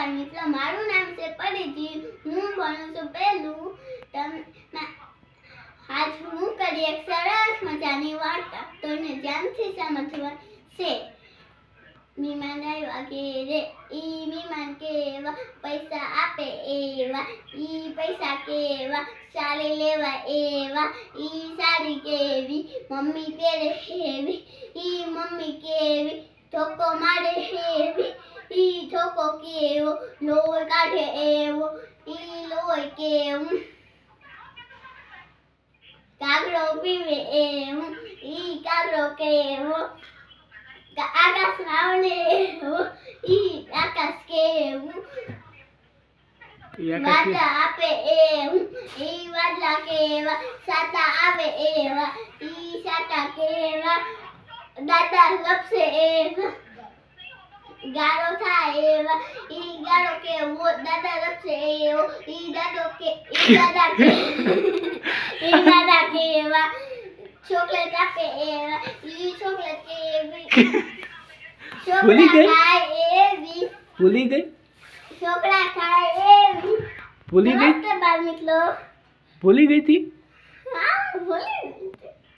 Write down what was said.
બાળ મિત્રો મારું નામ છે પરિજી. હું ભણું છું પહેલું તમે આજ હું કરી એક સરસ મજાની વાર્તા તમને ધ્યાનથી સમજવા છે. મીમાન આવ્યા ઘેરે ઈ મીમાન કેવા પૈસા આપે એવા, ઈ પૈસા કેવા ચાલે લેવા એવા, ઈ સારી કેવી, મમ્મી પહેરે હેવી, ઈ મમ્મી કેવી, ધોકો મારે હેવી કેવો લોહી કાઢે એવો ઈ લોહી કેવું કાગડો પીવે એવું ઈ કાગડો કેવો કા- આકાશ આવડે એવું ઈ આકાશ કેવું એ આકાશ વાદળા આપે એવું ઈ વાદળા કેવા સાતા આવે એવા ઈ સાતા કેવા દાદા લપસે એવા ગાળો થાય એવા ઈ ગાળો કેવો દાદા એવો ઈ દાદો કે ઈ દાદા કે ઈ દાદા કેવા ચોકલેટ આપે એવા ઈ ચોકલેટ કેવી ભૂલી ગઈ? ખાય એવી ભૂલી ગઈ છોકરા ખાય એવી ભૂલી ગઈ બાળ મિત્રો ભૂલી ગઈ હતી હા ભૂલી.